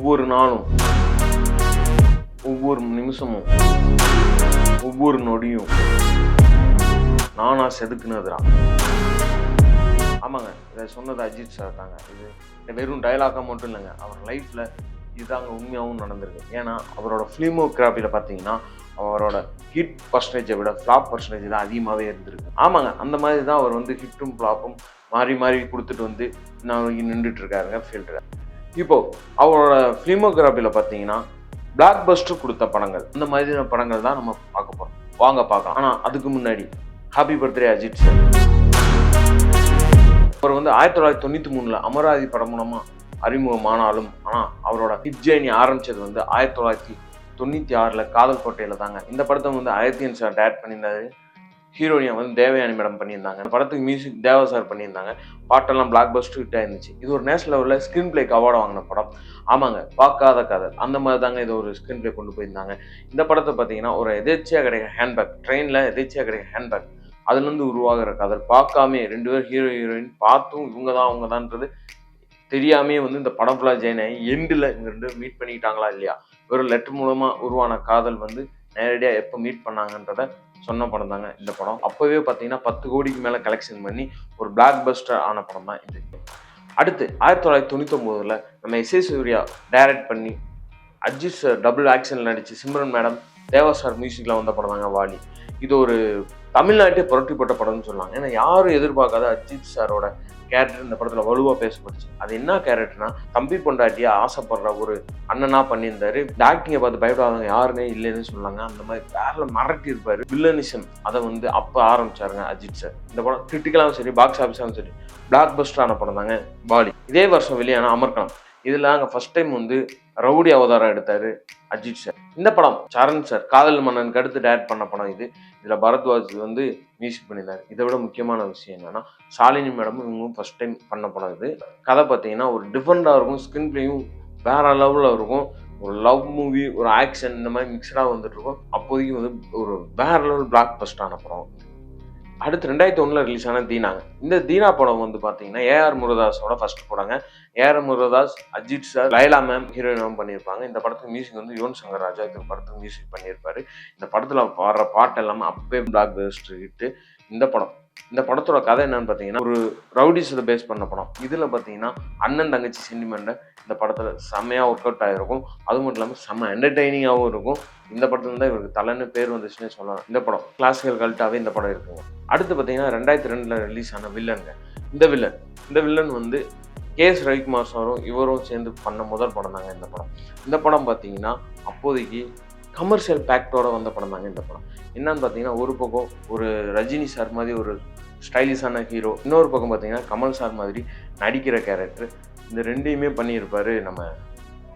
ஒவ்வொரு நாளும் ஒவ்வொரு நிமிஷமும் ஒவ்வொரு நொடியும் நானா செதுக்குனதுரா ஆமாங்க இதை சொன்னது அஜித் சார் தாங்க. இது வெறும் டைலாக்காக மட்டும் இல்லைங்க. அவர் லைஃப்பில் இதுதாங்க உண்மையாகவும் நடந்திருக்கு. ஏன்னா அவரோட ஃபிலிமோகிராஃபியில் பார்த்தீங்கன்னா அவரோட ஹிட் பர்சன்டேஜை விட ஃப்ளாப் பர்சன்டேஜ் தான் அதிகமாகவே இருந்திருக்கு. ஆமாங்க அந்த மாதிரி தான் அவர் வந்து ஹிட்டும் ஃப்ளாப்பும் மாறி மாறி கொடுத்துட்டு வந்து நான் இங்கே நின்றுட்டு இருக்காருங்க ஃபீல்டில் இப்போ அவரோட ஃபிலிமோகிராஃபியில் பார்த்தீங்கன்னா பிளாக் பஸ்டர் கொடுத்த படங்கள் இந்த மாதிரியான படங்கள் தான் நம்ம பார்க்க போகிறோம் வாங்க பார்க்கலாம். ஆனால் அதுக்கு முன்னாடி ஹாப்பி பர்த்டே அஜித் சார் அவர் வந்து ஆயிரத்தி தொள்ளாயிரத்தி தொண்ணூற்றி மூணில் அமராதி படம் மூலமாக அறிமுகமானாலும் ஆனால் அவரோட ஹிட் ஜேர்னி ஆரம்பித்தது வந்து ஆயிரத்தி தொள்ளாயிரத்தி தொண்ணூற்றி ஆறில் காதல் கோட்டையில் தாங்க. இந்த படத்தை வந்து அயத்தியன் சார் டேட் பண்ணியிருந்தாரு. ஹீரோயினை வந்து தேவயானி மேடம் பண்ணியிருந்தாங்க. அந்த படத்துக்கு மியூசிக் தேவா சார் பண்ணியிருந்தாங்க. பாட்டெல்லாம் பிளாக் பஸ்ட் ஹிட்டாக இருந்துச்சு இது ஒரு நேஷனல் லெவலில் ஸ்க்ரீன் பிளேக்கு அவார்டு வாங்கின படம். ஆமாங்க பார்க்காத கதை அந்த மாதிரி தாங்க இது ஒரு ஸ்க்ரீன் பிளே கொண்டு போயிருந்தாங்க. இந்த படத்தை பார்த்தீங்கன்னா ஒரு எதேச்சியாக கிடைக்க ஹேண்ட்பேக் ட்ரெயினில் எதேச்சியாக கிடைக்கிற ஹேண்ட்பேக் அதுலேருந்து உருவாகிற கதை பார்க்காமே ரெண்டு பேரும் ஹீரோ ஹீரோயின் பார்த்தும் இவங்க தான் அவங்க தான்ன்றது தெரியாமே வந்து இந்த படம் ஃபுல்லாக ஜெயின் ஆகி எண்டில் இங்கே ரெண்டு மீட் பண்ணிக்கிட்டாங்களா இல்லையா? வெறும் லெட்டர் மூலமாக உருவான காதல் வந்து நேரடியாக எப்போ மீட் பண்ணாங்கன்றத சொன்ன படம் தாங்க இந்த படம். அப்போவே பார்த்தீங்கன்னா பத்து கோடிக்கு மேலே கலெக்ஷன் பண்ணி ஒரு பிளாக் பஸ்டர் ஆன படம் தான் இது. அடுத்து ஆயிரத்தி தொள்ளாயிரத்தி தொண்ணூத்தொம்போதில் நம்ம எஸ் ஏ சூர்யா டைரக்ட் பண்ணி அஜித் சார் டபுள் ஆக்ஷனில் நடிச்சு சிம்ரன் மேடம் தேவா சார் மியூசிக்கில் வந்த படம் தாங்க வாலி இது ஒரு தமிழ்நாட்டே புரட்டி போட்ட படம்னு சொல்லலாம் ஏன்னா யாரும் எதிர்பார்க்காத அஜித் சாரோட கேரக்டர் இந்த படத்தில் வலுவாக பேசப்பட்டுச்சு. அது என்ன கேரக்டர்னா தம்பி பொண்டாட்டியா ஆசைப்படுற ஒரு அண்ணனாக பண்ணியிருந்தாரு. இந்த ஆக்டிங்கை பார்த்து பயப்படாதவங்க யாருமே இல்லைன்னு சொன்னாங்க. அந்த மாதிரி வேற மறட்டி இருப்பாரு வில்லனிசம் அதை வந்து அப்போ ஆரம்பிச்சாருங்க அஜித் சார் இந்த படம் கிரிட்டிக்கலாகவும் சரி பாக்ஸ் ஆஃபீஸாகவும் சரி. பிளாக் பஸ்டரான படம் தாங்க பாலி. இதே வருஷம் வெளியான அமர்கலம் இதில் அங்கே ஃபஸ்ட் டைம் வந்து ரவுடி அவதாரம் எடுத்தார் அஜித் சார் இந்த படம் சரண் சார் காதல் மன்னனுக்கு அடுத்து டேட் பண்ண படம் இது. இதில் பரத்வாஜ் வந்து மியூசிக் பண்ணியிருந்தார் இதை விட முக்கியமான விஷயம் என்னன்னா சாலினி மேடமும் இவங்களும் ஃபஸ்ட் டைம் பண்ண படம் இது. கதை பார்த்தீங்கன்னா ஒரு டிஃப்ரெண்டாக இருக்கும் ஸ்க்ரீன் பிளேயும் வேற லெவலில் இருக்கும். ஒரு லவ் மூவி ஒரு ஆக்ஷன் இந்த மாதிரி மிக்சடாக வந்துட்டு இருக்கும். அப்போதைக்கு வந்து ஒரு வேற லெவல் பிளாக் பஸ்டான படம் அடுத்து ரெண்டாயிரத்தி ஒன்றில் ரிலீஸ் ஆன தீனாங்க இந்த தீனா படம் வந்து பார்த்தீங்கன்னா ஏஆர் முருகதாஸோட ஃபர்ஸ்ட் படங்க. AR Murugadoss Ajith sir Laila ma'am ஹீரோயினும் பண்ணியிருப்பாங்க. இந்த படத்துக்கு மியூசிக் வந்து யுவன் சங்கர் ராஜா இந்த படத்துக்கு மியூசிக் பண்ணியிருப்பாரு. இந்த படத்தில் பாடுற பாட்டு எல்லாமே அப்பே பிளாக் பஸ்டர் ஹிட்டு இந்த படம். இந்த படத்தோட கதை என்னன்னு பார்த்தீங்கன்னா ஒரு ரவுடிஸில் பேஸ் பண்ண படம். இதில் பார்த்தீங்கன்னா அண்ணன் தங்கச்சி சென்டிமெண்ட்டை இந்த படத்தில் செம்மையாக ஒர்க் அவுட் ஆகிருக்கும் அது மட்டும் இல்லாமல் செம்ம என்டர்டெய்னிங்காகவும் இருக்கும். இந்த படத்துல தான் இவருக்கு தலைன்னு பேர் வந்துச்சுன்னே சொல்லலாம். இந்த படம் கிளாசிக்கல் கல்ட்டாகவே இந்த படம் இருக்குங்க. அடுத்து பார்த்தீங்கன்னா ரெண்டாயிரத்தி ரெண்டில் ரிலீஸ் ஆன வில்லனுங்க இந்த வில்லன் இந்த வில்லன் வந்து கே எஸ் ரவிக்குமார் சாரும் இவரும் சேர்ந்து பண்ண முதல் படம் தாங்க இந்த படம். இந்த படம் பார்த்தீங்கன்னா அப்போதைக்கு கமர்ஷியல் பேக்டோட வந்த படம் தாங்க இந்த படம். என்னன்னு பார்த்தீங்கன்னா ஒரு பக்கம் ஒரு ரஜினி சார் மாதிரி ஒரு ஸ்டைலிஷான ஹீரோ இன்னொரு பக்கம் பார்த்தீங்கன்னா கமல் சார் மாதிரி நடிக்கிற கேரக்டர் இந்த ரெண்டையுமே பண்ணியிருப்பார் நம்ம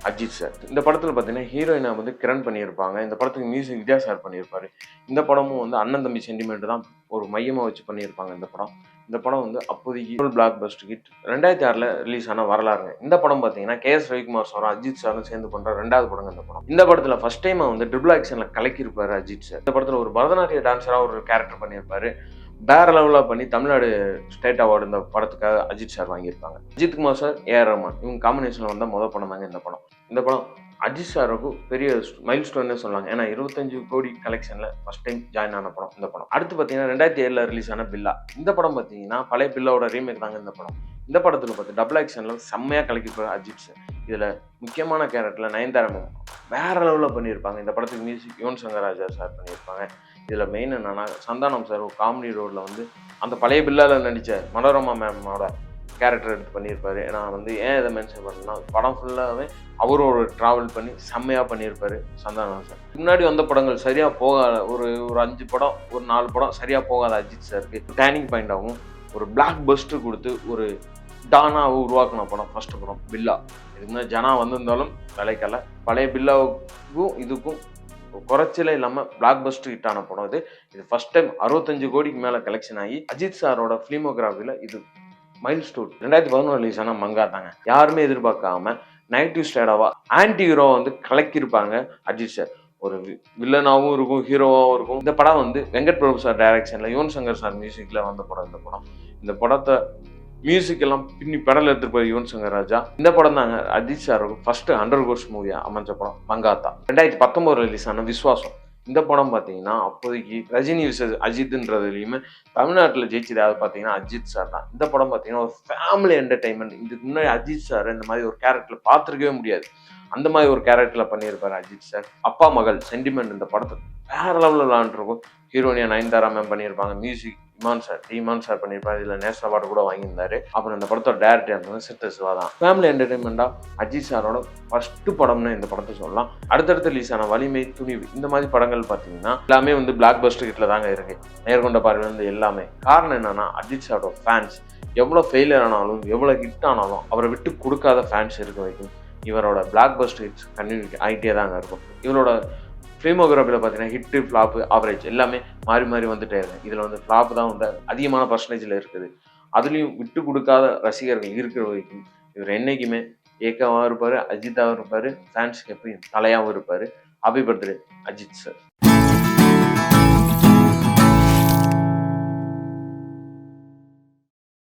அஜித் சார் இந்த படத்தில் பார்த்தீங்கன்னா ஹீரோயினை வந்து கிரண் பண்ணியிருப்பாங்க. இந்த படத்துக்கு மியூசிக் வித்யா சார் பண்ணியிருப்பாரு. இந்த படமும் வந்து அண்ணன் தம்பி சென்டிமெண்ட் தான் ஒரு மையமாக வச்சு பண்ணியிருப்பாங்க இந்த படம். இந்த படம் வந்து அப்போதைக்கு பிளாக் பஸ்ட் ஹிட் ரெண்டாயிரத்தி ஆறில் ரிலீஸ் ஆன வரலாறுங்க. இந்த படம் பார்த்தீங்கன்னா கே எஸ் ரவிக்குமார் சாரும் அஜித் சாரும் சேர்ந்து பண்ணுற ரெண்டாவது படங்க இந்த படம். இந்த படத்தில் ஃபர்ஸ்ட் டைம் வந்து ட்ரிபிள் ஆக்ஷனில் கலக்கியிருப்பார் அஜித் சார் இந்த படத்தில் ஒரு பரதநாட்டிய டான்ஸராக ஒரு கேரக்டர் பண்ணியிருப்பாரு. வேற லெவலாக பண்ணி தமிழ்நாடு ஸ்டேட் அவார்டு இந்த படத்துக்காக அஜித் சார் வாங்கியிருப்பாங்க. அஜித் குமார் சார் ஏஆர் ரஹ்மான் இவங்க காம்பினேஷனில் வந்த முதல் படம் தாங்க இந்த படம். இந்த படம் அஜித் சாருக்கு பெரிய மைல் ஸ்டோன்னே சொன்னாங்க ஏன்னா இருபத்தஞ்சு கோடி கலெக்ஷனில் ஃபஸ்ட் டைம் ஜாயின் ஆன படம் இந்த படம். அடுத்து பார்த்தீங்கன்னா ரெண்டாயிரத்தி ஏழில் ரிலீஸ் ஆன பில்லா. இந்த படம் பார்த்தீங்கன்னா பழைய பில்லாவோட ரீமேக் தாங்க இந்த படம். இந்த படத்தில் பார்த்து டபுள் ஆக்ஷனில் செம்மையாக கலக்கிப்பாரு அஜித் சார் இதில் முக்கியமான கேரக்டரில் நயன்தாரா மேம் வேற லெவலில் பண்ணியிருப்பாங்க இந்த படத்துக்கு மியூசிக் யுவன் சங்கர் ராஜா சார் பண்ணியிருப்பாங்க இதில் மெயின் என்னென்னா சந்தானம் சார் ஒரு காமெடி ரோலில் வந்து அந்த பழைய பில்லாவில் நடித்த மனோரமா மேமோட கேரக்டர் எடுத்து பண்ணியிருப்பாரு. நான் வந்து ஏன் இதை மென்ஷன் பண்ணேன்னா படம் ஃபுல்லாகவே அவரோட ட்ராவல் பண்ணி செம்மையாக பண்ணியிருப்பாரு சந்தானம் சார் முன்னாடி வந்த படங்கள் சரியாக போகாத ஒரு ஒரு அஞ்சு படம் ஒரு நாலு படம் சரியாக போகாத அஜித் சாருக்கு டேர்னிங் பாயிண்டாகவும் ஒரு பிளாக் பஸ்ட்டு கொடுத்து ஒரு டானாவை உருவாக்கின படம் ஃபஸ்ட்டு படம் பில்லா. இதுக்கு முன்னாடி ஜனா வந்திருந்தாலும் விளைக்கல பழைய பில்லாவுக்கும் இதுக்கும் குறைச்சலே இல்லாமல் பிளாக் பஸ்ட் ஹிட் ஆன படம் இது. இது ஃபஸ்ட் டைம் அறுபத்தஞ்சு கோடிக்கு மேலே கலெக்ஷன் ஆகி அஜித் சாரோட ஃபிலிமோகிராஃபியில் இது மைல் ஸ்டோன் ரெண்டாயிரத்தி பதினொன்று ரிலீஸ் ஆனால் மங்கா தாங்க. யாருமே எதிர்பார்க்காம நைட்டிவ் ஸ்டேடாவா ஆன்டி ஹீரோ வந்து கலக்கியிருப்பாங்க அஜித் சார் ஒரு வில்லனாகவும் இருக்கும் ஹீரோவாகவும் இருக்கும். இந்த படம் வந்து வெங்கட் பிரபு சார் டைரக்ஷனில் யுவன் சங்கர் சார் மியூசிக்கில் வந்த படம் இந்த படம். இந்த படத்தை மியூசிக் எல்லாம் பின்னி பெடல் எடுத்துட்டு போய் யுவன் சங்கர் ராஜா. இந்த படம் தாங்க Ajith sir first under course மூவியாக அமைஞ்ச படம் மங்காத்தா ரெண்டாயிரத்தி பத்தொம்போது ரிலீஸ் ஆன விஸ்வாசம். இந்த படம் பார்த்தீங்கன்னா அப்போதைக்கு ரஜினி விசஸ் அஜித்ன்றதுலையுமே தமிழ்நாட்டில் ஜெயிச்சது யாரு பார்த்தீங்கன்னா அஜித் சார் தான். இந்த படம் பார்த்தீங்கன்னா ஒரு ஃபேமிலி என்டர்டைன்மெண்ட் இதுக்கு முன்னாடி அஜித் சார் இந்த மாதிரி ஒரு கேரக்டரில் பார்த்துருக்கவே முடியாது. அந்த மாதிரி ஒரு கேரக்டரில் பண்ணியிருப்பார் அஜித் சார் அப்பா மகள் சென்டிமெண்ட் இந்த படத்தை வேற லெவலில் விளாண்டுருக்கும் ஹீரோனியா நயன்தாரா மேம் பண்ணியிருப்பாங்க. Music Imman sir Imman sir பண்ணியிருப்பாரு. இதில் நேஷனல் அவார்டு கூட வாங்கியிருந்தாரு. அப்புறம் இந்த படத்தோட டேரக்டர் இருந்தது சித்த சிவா தான். ஃபேமிலி என்டர்டைன்மெண்ட்டாக அஜித் சாரோட ஃபஸ்ட்டு படம்னு இந்த படத்தை சொல்லலாம். அடுத்தடுத்து ரிலீஸ் ஆன வலிமை துணிவு இந்த மாதிரி படங்கள் பார்த்தீங்கன்னா எல்லாமே வந்து பிளாக் பஸ்டர் கிட்ட தாங்க இருக்கு. நேர்கொண்ட பார்வை வந்து எல்லாமே. காரணம் என்னன்னா அஜித் சாரோட ஃபேன்ஸ் எவ்வளோ ஃபெயிலியர் ஆனாலும் எவ்வளோ ஹிட் ஆனாலும் அவரை விட்டு கொடுக்காத ஃபேன்ஸ் இருக்க வைக்கும் இவரோட பிளாக் பஸ்டர் ஹிட்ஸ் கண்டினியூ ஆகிட்டே தாங்க இருக்கும். இவரோட ஃபிலிமோகிராஃபியில் பார்த்தீங்கன்னா ஹிட்டு ஃப்ளாப்பு ஆவரேஜ் எல்லாமே மாறி மாறி வந்துட்டே இருக்கு. இதில் வந்து ஃப்ளாப் தான் வந்து அதிகமான பர்சன்டேஜில் இருக்குது. அதுலேயும் விட்டு கொடுக்காத ரசிகர்கள் இருக்கிற வரைக்கும் இவர் என்னைக்குமே ஏக்காவும் இருப்பார் அஜித்தாகவும் இருப்பார் ஃபேன்ஸ்க்கு எப்பயும் தலையாகவும் இருப்பார். Happy birthday Ajith sir